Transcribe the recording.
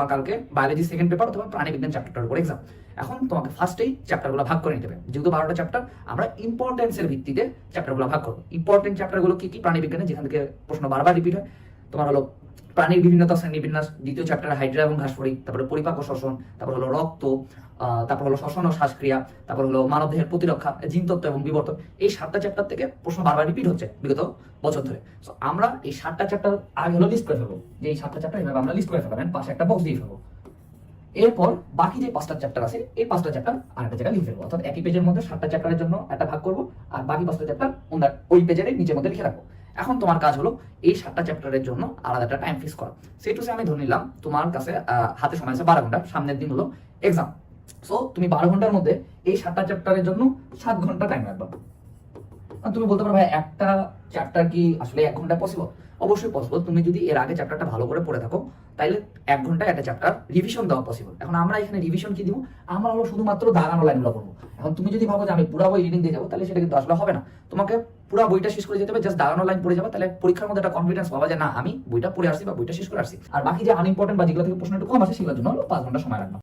তোমার কালকে biology second paper অথবা প্রাণী বিজ্ঞান চ্যাপ্টারটার উপর এক্সাম এখন তোমাকে ফার্স্টেই চ্যাপ্টারগুলো ভাগ করে নিতে হবে। যেহেতু বারোটা চ্যাপ্টার আমরা ইম্পর্টেন্সের ভিত্তিতে চ্যাপ্টারগুলো ভাগ করব। ইম্পর্টেন্ট চ্যাপ্টারগুলো কি কি? প্রাণী বিজ্ঞানে, যেখান থেকে প্রশ্ন বারবার রিপিট হয়। তোমার হলো প্রাণীর বিভিন্নতা শ্রেণি বিন্যাস, দ্বিতীয় চ্যাপ্টার হাইড্রা এবং ঘাসফড়ি, তারপরে পরিপাক ও শ্বসন, তারপর হলো রক্ত তারপর হলো শ্বসন ও শ্বাসক্রিয়া, তারপর হলো মানবদেহের প্রতিরক্ষা জিনতত্ত্ব এবং বিবর্তন। এই সাতটা চ্যাপ্টার থেকে প্রশ্ন বারবার রিপিট হচ্ছে বিগত বছর ধরে। তো আমরা এই সাতটা চ্যাপ্টার আগে হলো লিস্ট করে ফেলব। যে এই সাতটা চ্যাপ্টার এভাবে আমরা লিস্ট করে ফেলব পাশে একটা বক্স দিয়ে ফেলব। এরপর বাকি যে পাঁচটা চ্যাপ্টার আছে, এই পাঁচটা চ্যাপ্টার আরেকটা জায়গায় লিখে ফেলব। অর্থাৎ একই পেজের মধ্যে সাতটা চ্যাপ্টারের জন্য একটা ভাগ করব, আর বাকি পাঁচটা চ্যাপ্টার ওই পেজের নিচের মধ্যে লিখে রাখব। এখন তোমার কাজ হলো এই সাতটা চ্যাপ্টারের জন্য আলাদা একটা টাইম ফিক্স করা। সেই টু আমি ধরে নিলাম, তোমার কাছে হাতে সময় আছে বারো ঘণ্টা, সামনের দিন হলো এক্সাম সো তুমি বারো ঘণ্টার মধ্যে এই সাতটা চ্যাপ্টারের জন্য সাত ঘণ্টা টাইম রাখবা। তুমি বলতে পারো, ভাই, একটা চ্যাপ্টার কি আসলে এক ঘণ্টা পসিবল অবশ্যই পসিবল তুমি যদি এর আগে চ্যাপ্টারটা ভালো করে পড়ে থাকো তাহলে এক ঘণ্টা একটা চ্যাপ্টার রিভিশন দেওয়া পসিবল এখন আমরা এখানে রিভিশন কি দিব? আমরা হলো শুধুমাত্র দাগানো লাইনগুলো পড়ব। এখন তুমি যদি ভাবো যে আমি পুরো বই রিডিং দিয়ে যাব, তাহলে সেটা কিন্তু আসলে হবে না। তোমাকে পুরো বইটা শেষ করে যেতে হবে জাস্ট দাঁড়ানো লাইন পড়ে যাবে, তাহলে পরীক্ষার মধ্যে একটা কনফিডেন্স পাওয়া যায় না, আমি বইটা পড়ে আসছি বা বইটা শেষ করে আসছি। আর বাকি যে আনইম্পর্টেন্ট বা যেগুলো থেকে প্রশ্ন একটু কম আছে সেগুলোর জন্য পাঁচ ঘণ্টা সময় রাখবা